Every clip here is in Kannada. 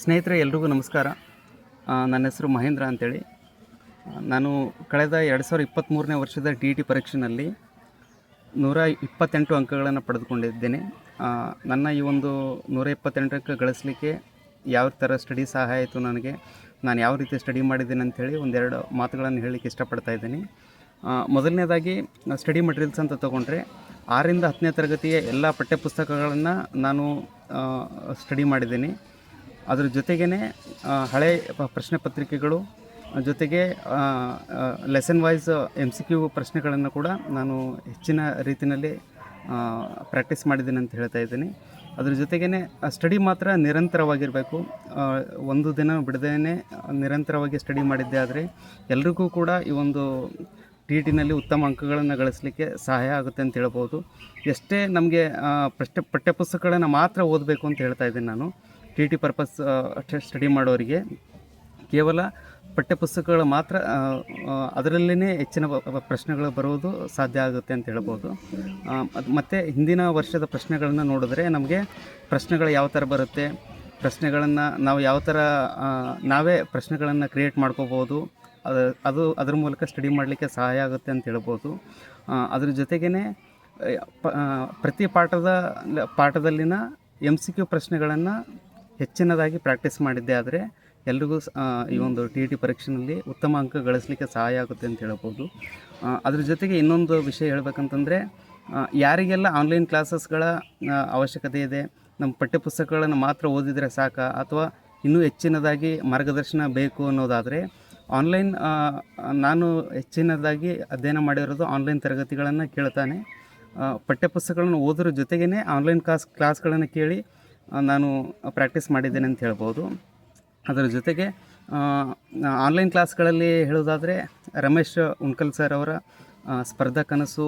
ಸ್ನೇಹಿತರೆ, ಎಲ್ರಿಗೂ ನಮಸ್ಕಾರ. ನನ್ನ ಹೆಸರು ಮಹೇಂದ್ರ ಅಂತೇಳಿ. ನಾನು ಕಳೆದ ಎರಡು ಸಾವಿರದ ಇಪ್ಪತ್ತ್ಮೂರನೇ ವರ್ಷದ ಡಿ ಟಿ ಪರೀಕ್ಷೆಯಲ್ಲಿ ನೂರ ಇಪ್ಪತ್ತೆಂಟು ಅಂಕಗಳನ್ನು ಪಡೆದುಕೊಂಡಿದ್ದೇನೆ. ನನ್ನ ಈ ಒಂದು ನೂರ ಇಪ್ಪತ್ತೆಂಟು ಅಂಕ ಗಳಿಸಲಿಕ್ಕೆ ಯಾವ ಥರ ಸ್ಟಡಿ ಸಹಾಯ ಆಯಿತು ನನಗೆ, ನಾನು ಯಾವ ರೀತಿ ಸ್ಟಡಿ ಮಾಡಿದ್ದೀನಿ ಅಂಥೇಳಿ ಒಂದೆರಡು ಮಾತುಗಳನ್ನು ಹೇಳಲಿಕ್ಕೆ ಇಷ್ಟಪಡ್ತಾ ಇದ್ದೀನಿ. ಮೊದಲನೇದಾಗಿ, ಸ್ಟಡಿ ಮಟೀರಿಯಲ್ಸ್ ಅಂತ ತೊಗೊಂಡ್ರೆ ಆರರಿಂದ ಹತ್ತನೇ ತರಗತಿಯ ಎಲ್ಲ ಪಠ್ಯಪುಸ್ತಕಗಳನ್ನು ನಾನು ಸ್ಟಡಿ ಮಾಡಿದ್ದೀನಿ. ಅದ್ರ ಜೊತೆಗೇ ಹಳೆ ಪ್ರಶ್ನೆ ಪತ್ರಿಕೆಗಳು ಜೊತೆಗೆ lesson wise M C Q ಪ್ರಶ್ನೆಗಳನ್ನು ಕೂಡ ನಾನು ಹೆಚ್ಚಿನ ರೀತಿಯಲ್ಲಿ ಪ್ರಾಕ್ಟೀಸ್ ಮಾಡಿದ್ದೀನಿ ಅಂತ ಹೇಳ್ತಾ ಇದ್ದೀನಿ. ಅದ್ರ ಜೊತೆಗೇ ಸ್ಟಡಿ ಮಾತ್ರ ನಿರಂತರವಾಗಿರಬೇಕು. ಒಂದು ದಿನ ಬಿಡದೇ ನಿರಂತರವಾಗಿ ಸ್ಟಡಿ ಮಾಡಿದ್ದೆ ಆದರೆ ಎಲ್ರಿಗೂ ಕೂಡ ಈ ಒಂದು ಟಿ ಟಿನಲ್ಲಿ ಉತ್ತಮ ಅಂಕಗಳನ್ನು ಗಳಿಸಲಿಕ್ಕೆ ಸಹಾಯ ಆಗುತ್ತೆ ಅಂತ ಹೇಳ್ಬೋದು. ಎಷ್ಟೇ ನಮಗೆ ಪಠ್ಯ ಪಠ್ಯಪುಸ್ತಕಗಳನ್ನು ಮಾತ್ರ ಓದಬೇಕು ಅಂತ ಹೇಳ್ತಾ ಇದ್ದೀನಿ ನಾನು. ಟಿ ಟಿ ಪರ್ಪಸ್ ಸ್ಟಡಿ ಮಾಡೋರಿಗೆ ಕೇವಲ ಪಠ್ಯಪುಸ್ತಕಗಳು ಮಾತ್ರ ಅದರಲ್ಲೇ ಹೆಚ್ಚಿನ ಪ್ರಶ್ನೆಗಳು ಬರುವುದು ಸಾಧ್ಯ ಆಗುತ್ತೆ ಅಂತ ಹೇಳ್ಬೋದು. ಮತ್ತು ಹಿಂದಿನ ವರ್ಷದ ಪ್ರಶ್ನೆಗಳನ್ನು ನೋಡಿದ್ರೆ ನಮಗೆ ಪ್ರಶ್ನೆಗಳು ಯಾವ ಥರ ಬರುತ್ತೆ, ಪ್ರಶ್ನೆಗಳನ್ನು ನಾವು ಯಾವ ಥರ ನಾವೇ ಪ್ರಶ್ನೆಗಳನ್ನು ಕ್ರಿಯೇಟ್ ಮಾಡ್ಕೋಬೋದು, ಅದು ಅದು, ಅದ್ರ ಮೂಲಕ ಸ್ಟಡಿ ಮಾಡಲಿಕ್ಕೆ ಸಹಾಯ ಆಗುತ್ತೆ ಅಂತ ಹೇಳ್ಬೋದು. ಅದ್ರ ಜೊತೆಗೇ ಪ್ರತಿ ಪಾಠದ, ಪಾಠದಲ್ಲಿನ ಎಂ ಸಿ ಕ್ಯೂ ಪ್ರಶ್ನೆಗಳನ್ನು ಹೆಚ್ಚಿನದಾಗಿ ಪ್ರಾಕ್ಟೀಸ್ ಮಾಡಿದ್ದೆ ಆದರೆ ಎಲ್ರಿಗೂ ಈ ಒಂದು ಟಿ ಇ ಟಿ ಪರೀಕ್ಷೆಯಲ್ಲಿ ಉತ್ತಮ ಅಂಕ ಗಳಿಸಲಿಕ್ಕೆ ಸಹಾಯ ಆಗುತ್ತೆ ಅಂತ ಹೇಳ್ಬೋದು. ಅದ್ರ ಜೊತೆಗೆ ಇನ್ನೊಂದು ವಿಷಯ ಹೇಳ್ಬೇಕಂತಂದರೆ ಯಾರಿಗೆಲ್ಲ ಆನ್ಲೈನ್ ಕ್ಲಾಸಸ್ಗಳ ಅವಶ್ಯಕತೆ ಇದೆ, ನಮ್ಮ ಪಠ್ಯಪುಸ್ತಕಗಳನ್ನು ಮಾತ್ರ ಓದಿದರೆ ಸಾಕ, ಅಥವಾ ಇನ್ನೂ ಹೆಚ್ಚಿನದಾಗಿ ಮಾರ್ಗದರ್ಶನ ಬೇಕು ಅನ್ನೋದಾದರೆ ಆನ್ಲೈನ್ ನಾನು ಹೆಚ್ಚಿನದಾಗಿ ಅಧ್ಯಯನ ಮಾಡಿರೋದು ಆನ್ಲೈನ್ ತರಗತಿಗಳನ್ನು ಕೇಳ್ತಾನೆ. ಪಠ್ಯಪುಸ್ತಕಗಳನ್ನು ಓದೋದ್ರ ಜೊತೆಗೇ ಆನ್ಲೈನ್ ಕ್ಲಾಸ್ ಕ್ಲಾಸ್ಗಳನ್ನು ಕೇಳಿ ನಾನು ಪ್ರಾಕ್ಟೀಸ್ ಮಾಡಿದ್ದೇನೆ ಅಂತ ಹೇಳ್ಬೋದು. ಅದರ ಜೊತೆಗೆ ಆನ್ಲೈನ್ ಕ್ಲಾಸ್ಗಳಲ್ಲಿ ಹೇಳೋದಾದರೆ ರಮೇಶ್ ಉಣ್ಕಲ್ ಸರ್ ಅವರ ಸ್ಪರ್ಧಾ ಕನಸು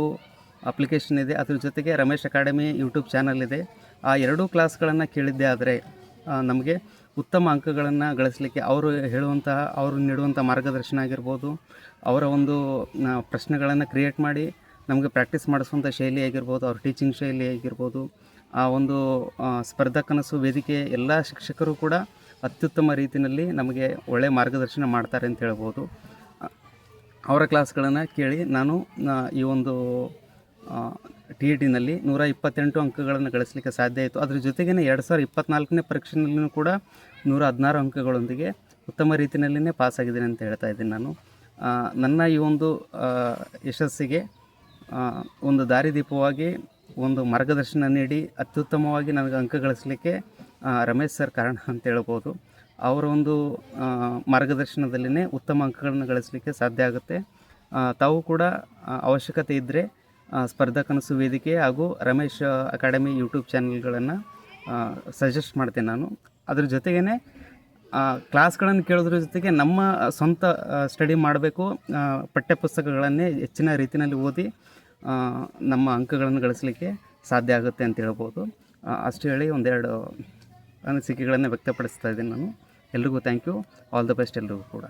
ಅಪ್ಲಿಕೇಶನ್ ಇದೆ. ಅದ್ರ ಜೊತೆಗೆ ರಮೇಶ್ ಅಕಾಡೆಮಿ ಯೂಟ್ಯೂಬ್ ಚಾನಲ್ ಇದೆ. ಆ ಎರಡೂ ಕ್ಲಾಸ್ಗಳನ್ನು ಕೇಳಿದ್ದೆ ಆದರೆ ನಮಗೆ ಉತ್ತಮ ಅಂಕಗಳನ್ನು ಗಳಿಸಲಿಕ್ಕೆ ಅವರು ಹೇಳುವಂತಹ, ಅವರು ನೀಡುವಂಥ ಮಾರ್ಗದರ್ಶನ ಆಗಿರ್ಬೋದು, ಅವರ ಒಂದು ಪ್ರಶ್ನೆಗಳನ್ನು ಕ್ರಿಯೇಟ್ ಮಾಡಿ ನಮಗೆ ಪ್ರಾಕ್ಟೀಸ್ ಮಾಡಿಸುವಂಥ ಶೈಲಿ ಆಗಿರ್ಬೋದು, ಅವ್ರ ಟೀಚಿಂಗ್ ಶೈಲಿ ಆಗಿರ್ಬೋದು ಆ ಒಂದು ಸ್ಪರ್ಧಾ ಕನಸು ವೇದಿಕೆ ಎಲ್ಲ ಶಿಕ್ಷಕರು ಕೂಡ ಅತ್ಯುತ್ತಮ ರೀತಿಯಲ್ಲಿ ನಮಗೆ ಒಳ್ಳೆಯ ಮಾರ್ಗದರ್ಶನ ಮಾಡ್ತಾರೆ ಅಂತ ಹೇಳ್ಬೋದು. ಅವರ ಕ್ಲಾಸ್ಗಳನ್ನು ಕೇಳಿ ನಾನು ಈ ಒಂದು ಟಿ ಇ ಟಿನಲ್ಲಿ ನೂರ ಇಪ್ಪತ್ತೆಂಟು ಅಂಕಗಳನ್ನು ಗಳಿಸಲಿಕ್ಕೆ ಸಾಧ್ಯ ಆಯಿತು. ಅದ್ರ ಜೊತೆಗೆ ಎರಡು ಸಾವಿರದ ಇಪ್ಪತ್ತ್ನಾಲ್ಕನೇ ಪರೀಕ್ಷೆಯಲ್ಲಿಯೂ ಕೂಡ ನೂರ ಹದಿನಾರು ಅಂಕಗಳೊಂದಿಗೆ ಉತ್ತಮ ರೀತಿಯಲ್ಲಿಯೇ ಪಾಸ್ ಆಗಿದ್ದೀನಿ ಅಂತ ಹೇಳ್ತಾ ಇದ್ದೀನಿ ನಾನು. ನನ್ನ ಈ ಒಂದು ಯಶಸ್ಸಿಗೆ ಒಂದು ದಾರಿದೀಪವಾಗಿ ಒಂದು ಮಾರ್ಗದರ್ಶನ ನೀಡಿ ಅತ್ಯುತ್ತಮವಾಗಿ ನನಗೆ ಅಂಕ ಗಳಿಸಲಿಕ್ಕೆ ರಮೇಶ್ ಸರ್ ಕಾರಣ ಅಂತ ಹೇಳ್ಬೋದು. ಅವರ ಒಂದು ಮಾರ್ಗದರ್ಶನದಲ್ಲಿನೇ ಉತ್ತಮ ಅಂಕಗಳನ್ನು ಗಳಿಸಲಿಕ್ಕೆ ಸಾಧ್ಯ ಆಗುತ್ತೆ. ತಾವು ಕೂಡ ಅವಶ್ಯಕತೆ ಇದ್ದರೆ ಸ್ಪರ್ಧಾ ಕನಸು ವೇದಿಕೆ ಹಾಗೂ ರಮೇಶ್ ಅಕಾಡೆಮಿ ಯೂಟ್ಯೂಬ್ ಚಾನೆಲ್ಗಳನ್ನು ಸಜೆಸ್ಟ್ ಮಾಡ್ತೇನೆ ನಾನು. ಅದ್ರ ಜೊತೆಗೇ ಕ್ಲಾಸ್ಗಳನ್ನು ಕೇಳೋದ್ರ ಜೊತೆಗೆ ನಮ್ಮ ಸ್ವಂತ ಸ್ಟಡಿ ಮಾಡಬೇಕು ಪಠ್ಯಪುಸ್ತಕಗಳನ್ನೇ ಹೆಚ್ಚಿನ ರೀತಿಯಲ್ಲಿ ಓದಿ ನಮ್ಮ ಅಂಕಗಳನ್ನು ಗಳಿಸಲಿಕ್ಕೆ ಸಾಧ್ಯ ಆಗುತ್ತೆ ಅಂತ ಹೇಳ್ಬೋದು. ಅಷ್ಟು ಹೇಳಿ ಒಂದೆರಡು ಅನಿಸಿಕೆಗಳನ್ನು ವ್ಯಕ್ತಪಡಿಸ್ತಾ ಇದ್ದೀನಿ ನಾನು. ಎಲ್ರಿಗೂ thank you all the best ಎಲ್ರಿಗೂ ಕೂಡ.